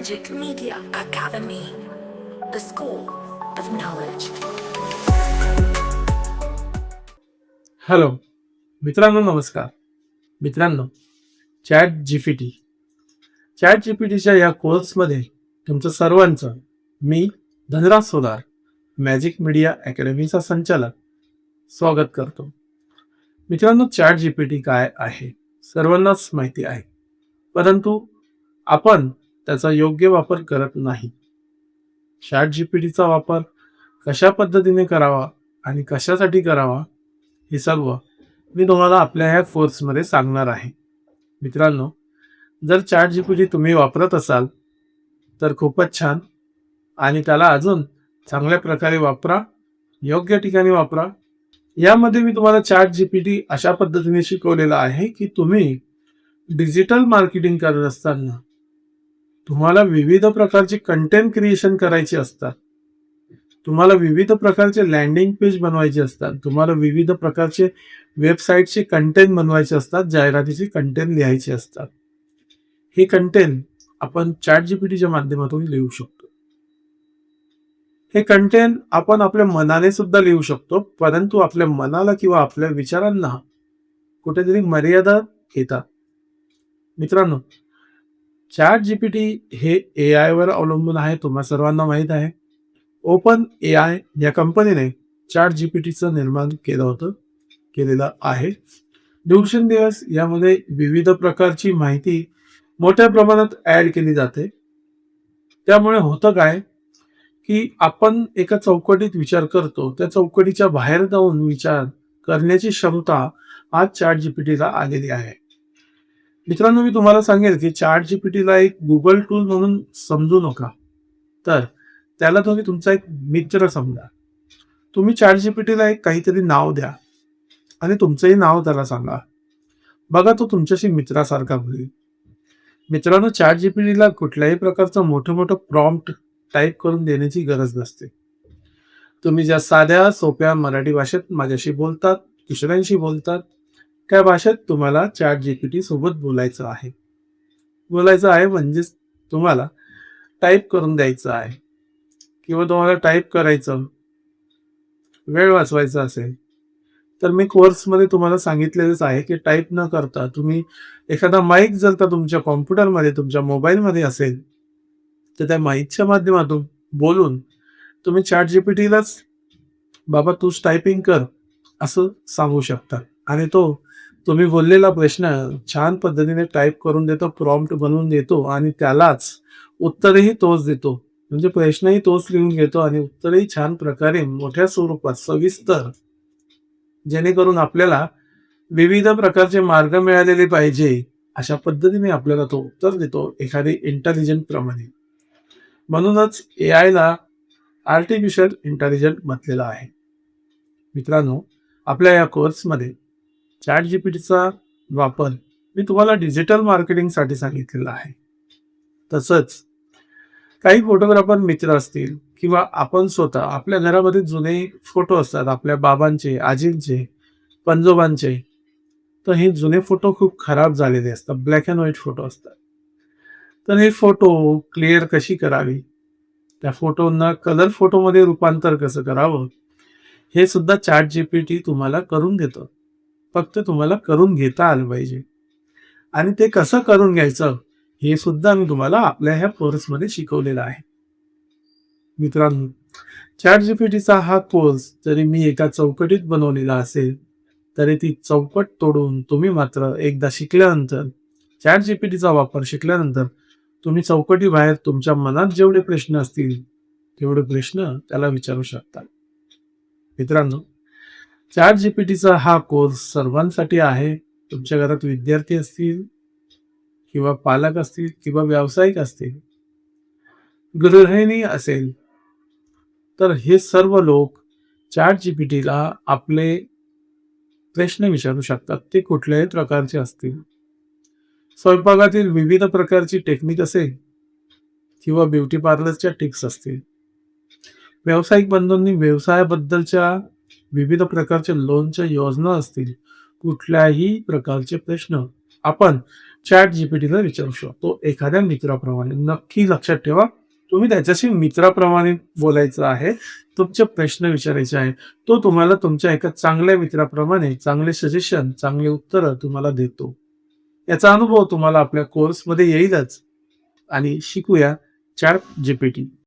Magic Media Academy, the school of knowledge. Hello मित्रांनो नमस्कार. मित्रांनो chat G P T chat G P टीच्या या कोर्समध्ये तुमचं सर्वांचं मी धनराज सोलार मॅजिक मीडिया अकॅडमीचा संचालक स्वागत करतो. मित्रांनो चॅट जी पी टी काय आहे? सर्वांनाच माहिती आहे. परंतु आपण त्याचा योग्य वापर करत नाही. चॅट जी पी टीचा वापर कशा पद्धतीने करावा आणि कशासाठी करावा हे सर्व मी तुम्हाला आपल्या ह्या कोर्समध्ये सांगणार आहे. मित्रांनो जर चॅट जी पी टी तुम्ही वापरत असाल तर खूपच छान. आणि त्याला अजून चांगल्या प्रकारे वापरा योग्य ठिकाणी वापरा. यामध्ये मी तुम्हाला चॅट जी पी टी अशा पद्धतीने शिकवलेलं आहे की तुम्ही डिजिटल मार्केटिंग करत असताना तुम्हाला विविध प्रकारचे कंटेंट क्रिएशन करायचे असतात. तुम्हाला विविध प्रकारचे लँडिंग पेज बनवायचे असतात. तुम्हाला विविध प्रकारचे वेबसाईटचे कंटेंट बनवायचे असतात. जाहिरातीचे कंटेंट लिहायचे असतात. हे कंटेंट आपण चॅट जीपीटीच्या माध्यमातून लिहू शकतो. हे कंटेंट आपण आपल्या मनाने सुद्धा लिहू शकतो परंतु आपल्या मनाला किंवा आपल्या विचारांना कुठेतरी मर्यादा येतात मित्रांनो चॅट जीपीटी हे ए आयवर अवलंबून आहे तुम्हा सर्वांना माहीत आहे. ओपन ए आय या कंपनीने चॅट जी पी टीचं निर्माण केलं होतं केलेलं आहे. दिवसेंदिवस यामध्ये विविध प्रकारची माहिती मोठ्या प्रमाणात ॲड केली जाते. त्यामुळे होतं काय की आपण एका चौकटीत विचार करतो त्या चौकटीच्या बाहेर जाऊन विचार करण्याची क्षमता आज चॅट जी पी टीला आलेली आहे. मित्रांनो मी तुम्हाला सांगेल की चार्ट जी पी टीला एक गुगल टूल म्हणून समजू नका. तर त्याला तुम्ही तुमचा एक मित्र समजा. तुम्ही चार्ट जीपीटीला एक काहीतरी नाव द्या आणि तुमचंही नाव त्याला सांगा. बघा तो तुमच्याशी मित्रासारखा होईल. मित्रांनो चार्ट जीपीटीला कुठल्याही प्रकारचं मोठं मोठं प्रॉम्प्ट टाईप करून देण्याची गरज नसते. तुम्ही ज्या साध्या सोप्या मराठी भाषेत माझ्याशी बोलतात दुसऱ्यांशी बोलतात त्या भाषेत तुम्हाला चॅट जीपीटी सोबत बोलायचं आहे. बोलायचं आहे म्हणजेच तुम्हाला टाईप करून द्यायचं आहे. किंवा तुम्हाला टाईप करायचं वेळ वाचवायचा असेल तर मी कोर्समध्ये तुम्हाला सांगितलेलंच आहे की टाईप न करता तुम्ही एखादा माईक जर का तुमच्या कॉम्प्युटरमध्ये तुमच्या मोबाईलमध्ये असेल तर त्या माईकच्या माध्यमातून बोलून तुम्ही चॅट जीपीटीलाच बाबा तूच टायपिंग कर असं सांगू शकता. आणि तो तुम्ही बोललेला प्रश्न छान पद्धतीने टाईप करून देतो प्रॉम्प्ट बनवून देतो आणि त्यालाच उत्तरही तोच देतो. म्हणजे प्रश्नही तोच लिहून घेतो आणि उत्तरही छान प्रकारे मोठ्या स्वरूपात सविस्तर जेणेकरून आपल्याला विविध प्रकारचे मार्ग मिळालेले पाहिजे अशा पद्धतीने आपल्याला तो उत्तर देतो एखादी इंटेलिजंट प्रमाणे. म्हणूनच ए आयला आर्टिफिशियल इंटेलिजंट म्हटलेलं आहे. मित्रांनो आपल्या या कोर्समध्ये चॅट जीपीटीचा वापर मी तुम्हाला डिजिटल मार्केटिंगसाठी सांगितलेला आहे. तसंच काही फोटोग्राफर मित्र असतील किंवा आपण स्वतः आपल्या घरामध्ये जुने फोटो असतात आपल्या बाबांचे आजींचे पंजोबांचे तर हे जुने फोटो खूप खराब झालेले असतात ब्लॅक अँड व्हाईट फोटो असतात. तर हे फोटो क्लिअर कशी करावी? त्या फोटोंना कलर फोटोमध्ये रूपांतर कसं करावं? हे सुद्धा चॅट जीपीटी तुम्हाला करून देतं. फक्त तुम्हाला करून घेता आलं पाहिजे. आणि ते कसं करून घ्यायचं हे सुद्धा मी तुम्हाला आपल्या ह्या कोर्समध्ये शिकवलेलं आहे. मित्रांनो चॅट जीपीटीचा हा कोर्स जरी मी एका चौकटीत बनवलेला असेल तरी ती चौकट तोडून तुम्ही मात्र एकदा शिकल्यानंतर चॅट जीपीटीचा वापर शिकल्यानंतर तुम्ही चौकटी बाहेर तुमच्या मनात जेवढे प्रश्न असतील तेवढे प्रश्न त्याला विचारू शकता. मित्रांनो चॅट जीपीटीचा हा कोर्स सर्वांसाठी आहे. तुमच्या घरात विद्यार्थी असतील किंवा पालक असतील किंवा व्यावसायिक असतील गृहिणी असेल तर हे सर्व लोक चॅट जीपीटीला आपले प्रश्न विचारू शकतात. ते कुठल्याही प्रकारचे असतील. स्वयंपाकातील विविध प्रकारची टेक्निक असेल किंवा ब्युटी पार्लरच्या टिप्स असतील. व्यावसायिक बंधूंनी व्यवसायाबद्दलच्या विविध प्रकारच्या लोनच्या योजना असतील कुठल्याही प्रकारचे प्रश्न आपण चॅट जीपीटीला विचारू शकतो. एखाद्या मित्राप्रमाणे नक्की लक्षात ठेवा. तुम्ही त्याच्याशी मित्राप्रमाणे बोलायचं आहे तुमचे प्रश्न विचारायचे आहे तो तुम्हाला तुमच्या एका चांगल्या मित्राप्रमाणे चांगले सजेशन चांगले उत्तरं तुम्हाला देतो. याचा अनुभव तुम्हाला आपल्या कोर्समध्ये येईलच. आणि शिकूया चॅट जीपीटी